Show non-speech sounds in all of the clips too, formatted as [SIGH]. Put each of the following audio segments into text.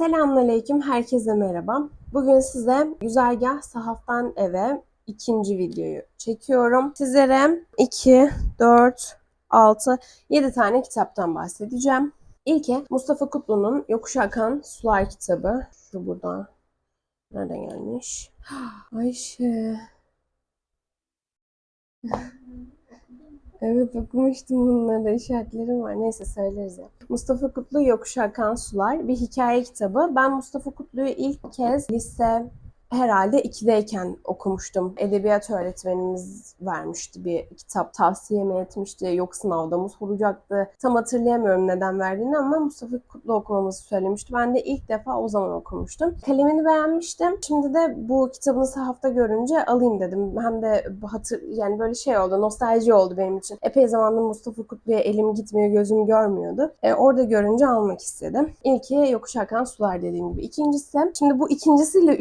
Selamünaleyküm, herkese merhaba. Bugün size Güzergah Sahaftan Eve ikinci videoyu çekiyorum. Sizlere 2, 4, 6, 7 tane kitaptan bahsedeceğim. İlki Mustafa Kutlu'nun Yokuş Akan Sular kitabı. Şu burada. Nereden gelmiş? [GASPS] Ayşe. Evet okumuştum bunları işaretlerim var. Neyse söyleriz ya. Mustafa Kutlu Yokuş Akan Sular bir hikaye kitabı. Ben Mustafa Kutlu'yu ilk kez lise herhalde 2'deyken okumuştum. Edebiyat öğretmenimiz vermişti bir kitap tavsiye mi etmişti yok sınavda mı soracaktı. Tam hatırlayamıyorum neden verdiğini ama Mustafa Kutlu okumamızı söylemişti. Ben de ilk defa o zaman okumuştum. Kalemini beğenmiştim. Şimdi de bu kitabını sahafta görünce alayım dedim. Hem de hatır yani böyle şey oldu, nostalji oldu benim için. Epey zamandır Mustafa Kutlu'ya elim gitmiyor, gözüm görmüyordu. E, orada görünce almak istedim. İlki Yokuş Akan Sular dediğim gibi. İkincisi, şimdi bu ikincisiyle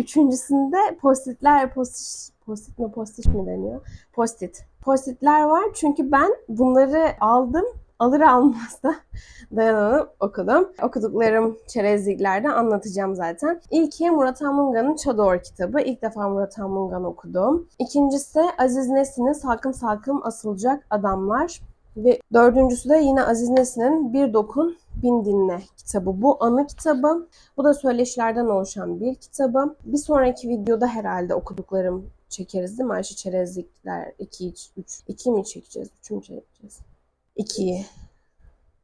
üçüncüsünde postitler, post postit mi postiş mi deniyor? Postit. Postitler var çünkü ben bunları aldım alır almaz da [LAUGHS] dayanamadım okudum. Okuduklarım çerezliklerde anlatacağım zaten. İlki Murat Anmunga'nın Çador kitabı. İlk defa Murat Anmungan okudum. İkincisi Aziz Nesin'in Salkım Salkım Asılacak Adamlar. Ve dördüncüsü de yine Aziz Nesin'in Bir Dokun Bin Dinle kitabı. Bu anı kitabı. Bu da söyleşilerden oluşan bir kitabı. Bir sonraki videoda herhalde okuduklarım çekeriz değil mi? Ayşe Çerezlikler 2, 3, 2 mi çekeceğiz? 3 mü çekeceğiz? 2'yi.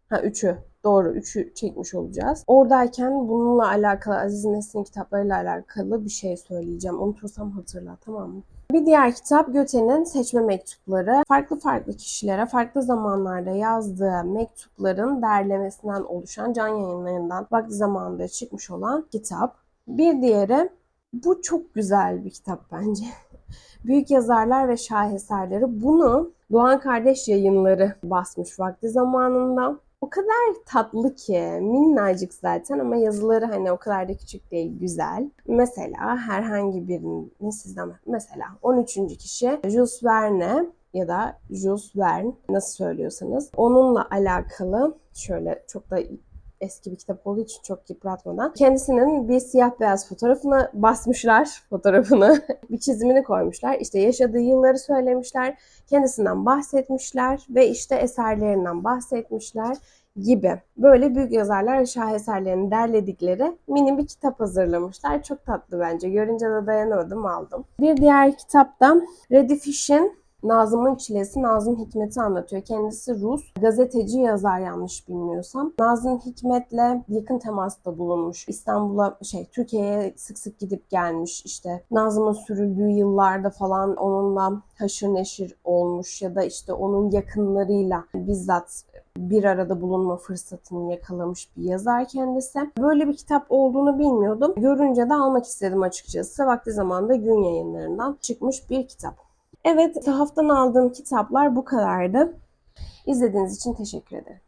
Ha 3'ü. Doğru 3'ü çekmiş olacağız. Oradayken bununla alakalı Aziz Nesin'in kitaplarıyla alakalı bir şey söyleyeceğim. Unutursam hatırla tamam mı? Bir diğer kitap Göte'nin Seçme Mektupları. Farklı farklı kişilere farklı zamanlarda yazdığı mektupların derlemesinden oluşan can yayınlarından vakti zamanında çıkmış olan kitap. Bir diğeri bu çok güzel bir kitap bence. [LAUGHS] Büyük yazarlar ve şaheserleri bunu Doğan Kardeş Yayınları basmış vakti zamanında. O kadar tatlı ki minnacık zaten ama yazıları hani o kadar da küçük değil güzel. Mesela herhangi birinin sizden mesela 13. kişi Jules Verne ya da Jules Verne nasıl söylüyorsanız onunla alakalı şöyle çok da eski bir kitap olduğu için çok yıpratmadan kendisinin bir siyah beyaz fotoğrafını basmışlar fotoğrafını [LAUGHS] bir çizimini koymuşlar işte yaşadığı yılları söylemişler kendisinden bahsetmişler ve işte eserlerinden bahsetmişler gibi. Böyle büyük yazarlar şaheserlerini derledikleri mini bir kitap hazırlamışlar. Çok tatlı bence. Görünce de dayanamadım aldım. Bir diğer kitapta Redifish'in Nazım'ın Çilesi, Nazım Hikmet'i anlatıyor. Kendisi Rus, gazeteci yazar yanlış bilmiyorsam. Nazım Hikmet'le yakın temasta bulunmuş. İstanbul'a şey Türkiye'ye sık sık gidip gelmiş. İşte Nazım'ın sürüldüğü yıllarda falan onunla haşır neşir olmuş ya da işte onun yakınlarıyla bizzat bir arada bulunma fırsatını yakalamış bir yazar kendisi. Böyle bir kitap olduğunu bilmiyordum. Görünce de almak istedim açıkçası. Vakti zamanında gün yayınlarından çıkmış bir kitap. Evet, haftadan aldığım kitaplar bu kadardı. İzlediğiniz için teşekkür ederim.